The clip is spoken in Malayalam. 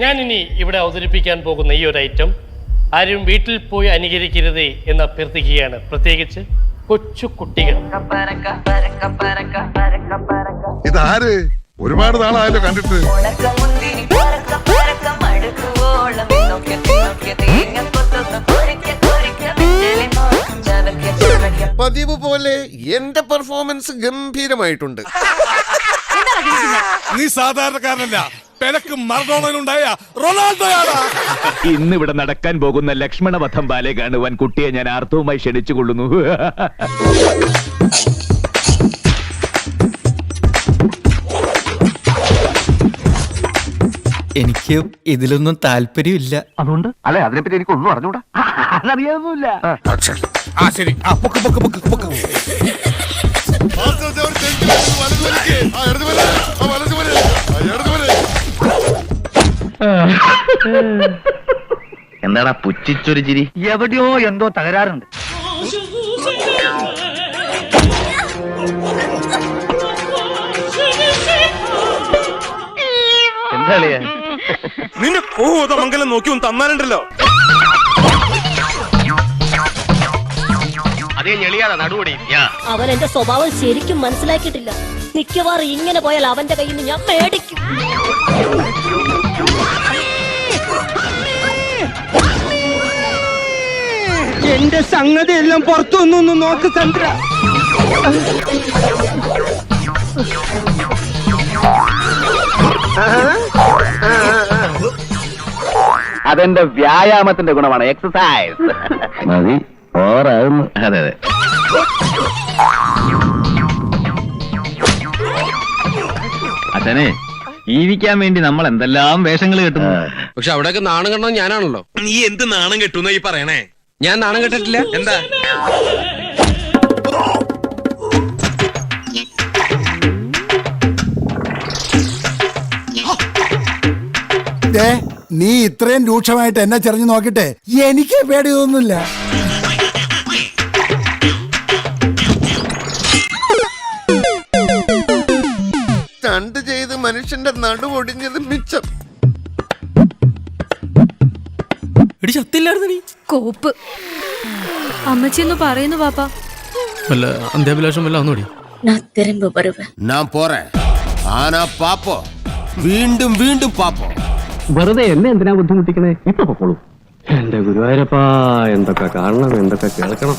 ഞാനിനി ഇവിടെ അവതരിപ്പിക്കാൻ പോകുന്ന ഈ ഒരു ഐറ്റം ആരും വീട്ടിൽ പോയി അനുകരിക്കരുത് എന്ന് അഭ്യർത്ഥിക്കുകയാണ് പ്രത്യേകിച്ച് കൊച്ചു കുട്ടികൾ. ഇതാര്? ഒരുപാട് നാളായല്ലോ കണ്ടിട്ട്. പതിവ് പോലെ എന്റെ പെർഫോമൻസ് ഗംഭീരമായിട്ടുണ്ട്. നീ സാധാരണക്കാരനല്ല. പെലക്ക് മറഡോണയിലുണ്ടായ റൊണാൾഡോയാടാ ഇന്ന് ഇവിടെ നടക്കാൻ പോകുന്ന ലക്ഷ്മണവധം ബാലെ കാണുവാൻ കുട്ടിയെ ഞാൻ ആർത്തവുമായി ക്ഷണിച്ചുകൊള്ളുന്നു. എനിക്ക് ഇതിലൊന്നും താല്പര്യമില്ല. അല്ലെ അതിനെപ്പറ്റി എനിക്ക് ഒന്നും അറിഞ്ഞൂടാ. അതറിയാവുന്നില്ല. ആ ശരി. ആ പൊക്ക് പൊക്ക് പൊക്ക് പൊക്ക്. എന്താടാ പുച്ഛിച്ചൊരു ചിരി? എവിടെയോ എന്തോ തകരാറുണ്ട്. എന്താളിയാ നിന്റെ കോതമംഗലം നോക്കി ഒന്ന് തന്നാലുണ്ടല്ലോ. അതേ നടുപടി അവൻ എന്റെ സ്വഭാവം ശരിക്കും മനസ്സിലാക്കിയിട്ടില്ല. മിക്കവാറും ഇങ്ങനെ പോയാൽ അവന്റെ കയ്യിൽ നിന്ന് ഞാൻ മേടിക്കും. എന്റെ സംഗതി എല്ലാം പുറത്തുനിന്നൊന്ന് നോക്ക് ചന്ദ്ര. അതെന്റെ വ്യായാമത്തിന്റെ ഗുണമാണ് എക്സസൈസ് മതി ഓറാകുന്നു അതെ അതെ. അച്ഛനെ ജീവിക്കാൻ വേണ്ടി നമ്മൾ എന്തെല്ലാം വേഷങ്ങൾ കെട്ടുന്നു? പക്ഷെ അവിടെയൊക്കെ നാണം കണ്ടത് ഞാനാണല്ലോ. നീ എന്ത് നാണം കെട്ടുന്ന ഈ പറയണേ? ഞാൻ നാണം കെട്ടിട്ടില്ല. എന്താ? നീ ഇത്രയും രൂക്ഷമായിട്ട് എന്നെ ചെറിഞ്ഞു നോക്കിട്ടെ എനിക്ക് പേടി തോന്നുന്നില്ല സ്റ്റണ്ട് ചെയ്ത് മനുഷ്യന്റെ നടുവൊടിഞ്ഞത് മിച്ചം. ഇടി ചത്തില്ലായിരുന്നു നീ. കോപ്പ് അമ്മച്ചി ഒന്ന് പറയുന്നു പാപ്പ വല്ല അന്ത്യാഭിലാഷം വല്ല ഒന്നുകൂടി நான் திரும்ப வருவேன் ഞാൻ പോറേ ആനാ പാപ്പോ വീണ്ടും വീണ്ടും പാപ്പോ വെറുതെ എന്നെ എന്തിനാ ബുദ്ധിമുട്ടിക്കണേ ഇപ്പൊ പൊക്കോളൂ എന്റെ ഗുരുവായൂരപ്പാ എന്തൊക്കെ കാണണം എന്തൊക്കെ കേൾക്കണം